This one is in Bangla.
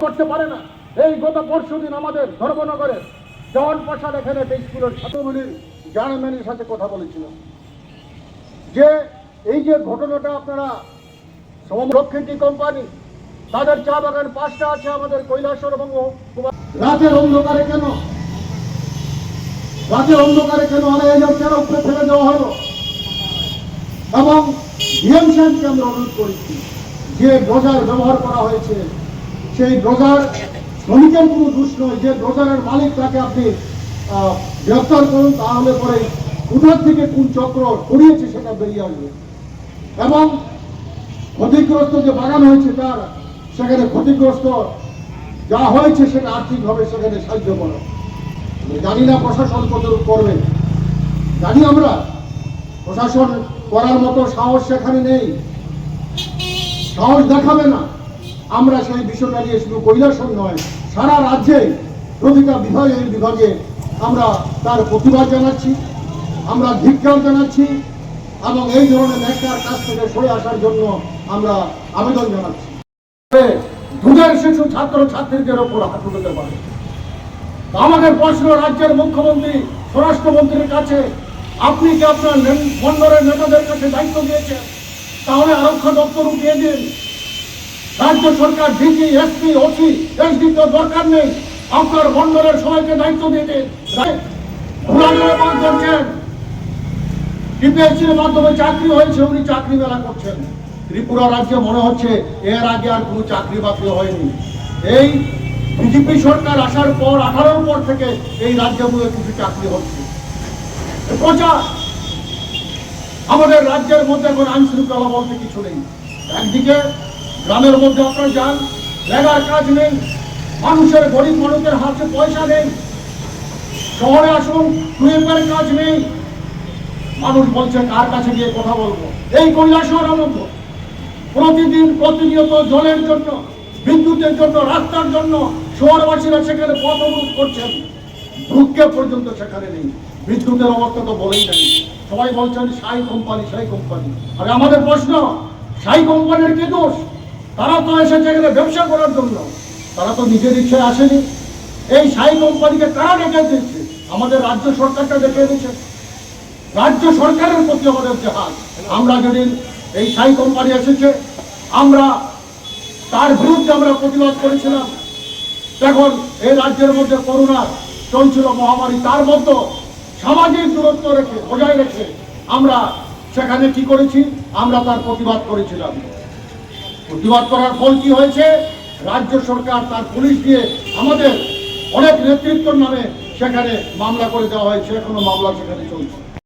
করতে পারে না। এই গত পরশু দিন আমাদের ধর্মনগরের জওয়ান প্রসাদ এখানে একটা স্কুলের ছাত্রগুলির সাথে কথা বলেছিল। যে এই যে ঘটনাটা আপনারা সমরক্ষিতি কোম্পানি, তাদের চা বাগান পাঁচটা আছে আমাদের কৈলাসর এবং রাতের অন্ধকারে কেন? রাতের অন্ধকারে কেন আড়াই হাজার কেন ফেলে দেওয়া হলো? এবং ডিএম সাহেবকে আমরা অনুরোধ করেছি। যে ডোজার ব্যবহার করা হয়েছে, সেই ডোজার শ্রমিকের কোনো দোষ নয়। যে ডোজারের মালিক তাকে আপনি গ্রেফতার করুন, তাহলে পরে কোথার থেকে কোন চক্র করিয়েছে সেটা বেরিয়ে আসবে। এবং ক্ষতিগ্রস্ত যে বাগান হয়েছে তার, সেখানে ক্ষতিগ্রস্ত যা হয়েছে সেটা আর্থিকভাবে সেখানে সাহায্য করো। জানি না প্রশাসন কতটুকু করবে। জানি আমরা প্রশাসন করার মতো সাহস সেখানে নেই। সাহস দেখাবে না। আমরা সেই বিষয়টা নিয়ে শুধু কৈলাসন নয়, সারা রাজ্যে প্রতিটা বিভাগে বিভাগে আমরা তার প্রতিবাদ জানাচ্ছি, আমরা ধিক্কার জানাচ্ছি এবং এই ধরনের নেতার কাছ থেকে সরে আসার জন্য আমরা আবেদন জানাচ্ছি। দুধের শিশু ছাত্র ছাত্রীদের ওপর হাত তুলতে পারে। আমাদের প্রশ্ন রাজ্যের মুখ্যমন্ত্রী, স্বরাষ্ট্রমন্ত্রীর কাছে আপনি কি আপনার মন্ডলের নেতাদের কাছে দায়িত্ব দিয়েছেন? তাহলে আরক্ষা দপ্তর উঠিয়ে দিন। রাজ্য সরকার ডিজি, এসপি, ওসি, এসডি তো দরকার নেই। আপনার মন্ডলের সবাইকে দায়িত্ব দিয়ে দিন। করছেন টিপিএসসির মাধ্যমে চাকরি হয়েছে, উনি চাকরি মেলা করছেন। ত্রিপুরা রাজ্যে মনে হচ্ছে এর আগে আর কোনো চাকরি বাকরি হয়নি। এই বিজেপি সরকার আসার পর, আঠারোর পর থেকে এই রাজ্যে মধ্যে কিছু চাকরি হচ্ছে। প্রচার। আমাদের রাজ্যের মধ্যে এখন আইন শৃঙ্খলা বলতে কিছু নেই। একদিকে গ্রামের মধ্যে আপনারা যান, লেগার কাজ নেই, মানুষের গরিব মানুষের হাতে পয়সা নেই। শহরে আসুন টুয়েলভের কাজ নেই। মানুষ বলছে, কার কাছে গিয়ে কথা বলব? এই কৈলাসহরের মধ্যে প্রতিদিন প্রতিনিয়ত জলের জন্য, বিদ্যুতের জন্য, রাস্তার জন্য শহরবাসীরা সেখানে পথ অবরোধ করছেন। ভূক্ষে পর্যন্ত সেখানে নেই। বিদ্যুতের অবস্থা তো বলেই নেই সবাই বলছেন, সাই কোম্পানি সাই কোম্পানি। আরে আমাদের প্রশ্ন, সাই কোম্পানির কি দোষ? তারা তো এসেছে এখানে ব্যবসা করার জন্য। তারা তো নিজের ইচ্ছায় আসেনি। এই সাই কোম্পানিকে কারা ডেকে দিচ্ছে আমাদের রাজ্য সরকারটা ডেকে দিচ্ছে রাজ্য সরকারের প্রতি আমাদের যে হাত আমরা যেদিন এই সাই কোম্পানি এসেছে, আমরা তার বিরুদ্ধে আমরা প্রতিবাদ করেছিলাম। এখন এই রাজ্যের মধ্যে করোনা চলছিল মহামারী, তার মধ্যে সামাজিক দূরত্ব রেখে, বজায় রেখে আমরা সেখানে কি করেছি? আমরা তার প্রতিবাদ করেছিলাম। প্রতিবাদ করার ফল কি হয়েছে? রাজ্য সরকার, তার পুলিশ দিয়ে আমাদের অনেক নেতৃত্বর নামে সেখানে মামলা করে দেওয়া হয়েছে। এখনও মামলা সেখানে চলছে।